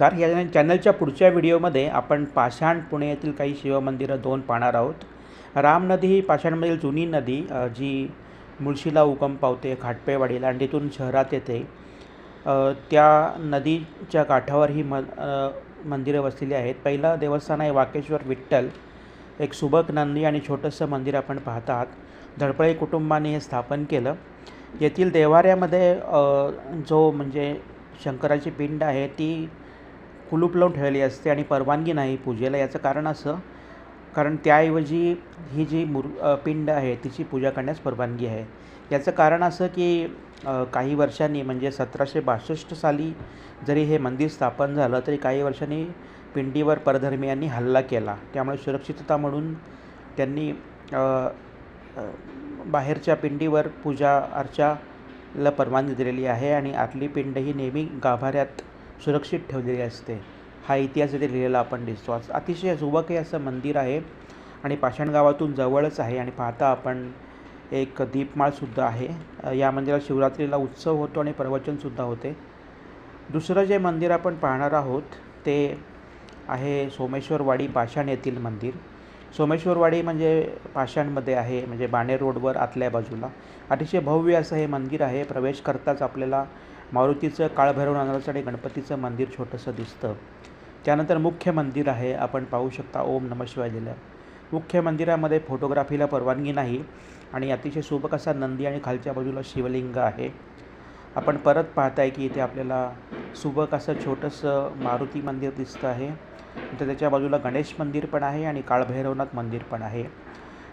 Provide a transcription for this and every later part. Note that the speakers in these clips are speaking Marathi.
नमस्कार. या चॅनलच्या पुढच्या व्हिडिओमध्ये आपण पाषाण पुणे येथील काही शिवमंदिरं दोन पाहणार आहोत. राम नदी ही पाषाणमधील जुनी नदी जी मुळशीला उगम पावते खाटपेवाडीला आणि तिथून शहरात येते. त्या नदीच्या काठावर ही म मंदिरं वसलेली आहेत. पहिलं देवस्थान आहे वाकेश्वर विठ्ठल. एक सुबक नंदी आणि छोटंसं मंदिर आपण पाहत आहात धडपळे कुटुंबाने हे स्थापन केलं. येथील देवाऱ्यामध्ये जो म्हणजे शंकराची पिंड आहे ती कुलूप लावून ठेवलेली असते आणि परवानगी नाही पूजेला. याचं कारण असं कारण त्याऐवजी ही जी मुर पिंड आहे तिची पूजा करण्यास परवानगी आहे. याचं कारण असं की काही वर्षांनी म्हणजे सतराशे बासष्ट साली जरी हे मंदिर स्थापन झालं तरी काही वर्षांनी पिंडीवर परधर्मियांनी हल्ला केला. त्यामुळे सुरक्षितता म्हणून त्यांनी बाहेरच्या पिंडीवर पूजा अर्चाला परवानगी दिलेली आहे आणि आतली पिंड ही नेहमी गाभाऱ्यात सुरक्षित ठेवलेली असते. हा इतिहास येथे लिहिलेला आपण दिसतो. आज अतिशय सुबक हे असं मंदिर आहे आणि पाषाण गावातून जवळच आहे आणि पाहता आपण एक दीपमाळसुद्धा आहे. या मंदिरात शिवरात्रीला उत्सव होतो आणि प्रवचनसुद्धा होते. दुसरं जे मंदिर आपण पाहणार आहोत ते आहे सोमेश्वरवाडी पाषाण येथील मंदिर. सोमेश्वरवाडी म्हणजे पाषाणमध्ये आहे म्हणजे बाणेर रोडवर आतल्या बाजूला. अतिशय भव्य असं हे मंदिर आहे. प्रवेश करताच आपल्याला मारुतीचं काळभैरव नांदरासाठी आणि गणपतीचं मंदिर छोटंसं दिसतं. त्यानंतर मुख्य मंदिर आहे आपण पाहू शकता ओम नम शिवाय लिहिलं मुख्य मंदिरामध्ये फोटोग्राफीला परवानगी नाही आणि अतिशय सुबक असा नंदी आणि खालच्या बाजूला शिवलिंग आहे. आपण परत पाहताय की इथे आपल्याला सुबक असं छोटंसं मारुती मंदिर दिसतं आहे. तर त्याच्या बाजूला गणेश मंदिर पण आहे आणि काळभैरवनाथ मंदिर पण आहे.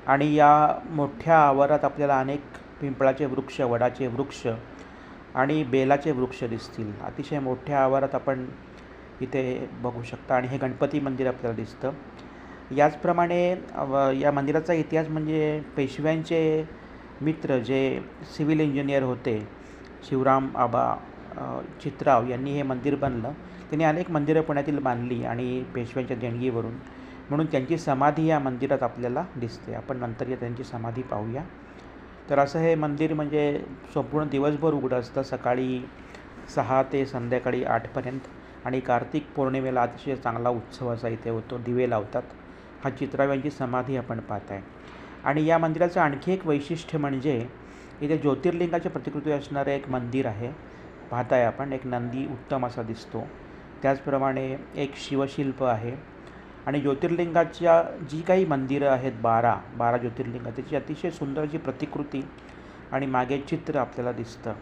आणि या मोठ्या आवारात आपल्याला अनेक पिंपळाचे वृक्ष वडाचे वृक्ष आणि बेलाचे वृक्ष दिसतील. अतिशय मोठ्या आवारात आपण इथे बघू शकता आणि हे गणपती मंदिर आपल्याला दिसतं. याचप्रमाणे या मंदिराचा इतिहास म्हणजे पेशव्यांचे मित्र जे सिव्हिल इंजिनियर होते शिवराम आबा चित्राव यांनी हे मंदिर बनलं. त्यांनी अनेक मंदिरं पुण्यातील बांधली आणि पेशव्यांच्या देणगीवरून. म्हणून त्यांची समाधी या मंदिरात आपल्याला दिसते. आपण नंतर या त्यांची समाधी पाहूया. तर असं हे मंदिर म्हणजे संपूर्ण दिवसभर उघडं असतं. सकाळी सहा ते संध्याकाळी आठपर्यंत आणि कार्तिक पौर्णिमेला अतिशय चांगला उत्सव असा इथे होतो. दिवे लावतात. हा चित्राव्यांची समाधी आपण पाहत आहे आणि या मंदिराचं आणखी एक वैशिष्ट्य म्हणजे इथे ज्योतिर्लिंगाची प्रतिकृती असणारं एक मंदिर आहे. पाहताय आपण. एक नंदी उत्तम असा दिसतो. त्याचप्रमाणे एक शिवशिल्प आहे. आणि ज्योतिर्लिंगाच्या जी काही मंदिरं आहेत बारा बारा ज्योतिर्लिंग त्याची अतिशय सुंदर जी प्रतिकृती आणि मागे चित्र आपल्याला दिसतं.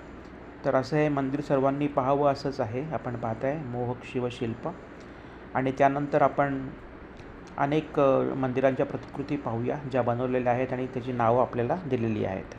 तर असं हे मंदिर सर्वांनी पाहावं असंच आहे. आपण पाहताय मोहक शिवशिल्प. आणि त्यानंतर आपण अनेक मंदिरांच्या प्रतिकृती पाहूया ज्या बनवलेल्या आहेत आणि त्याची नावं आपल्याला दिलेली आहेत.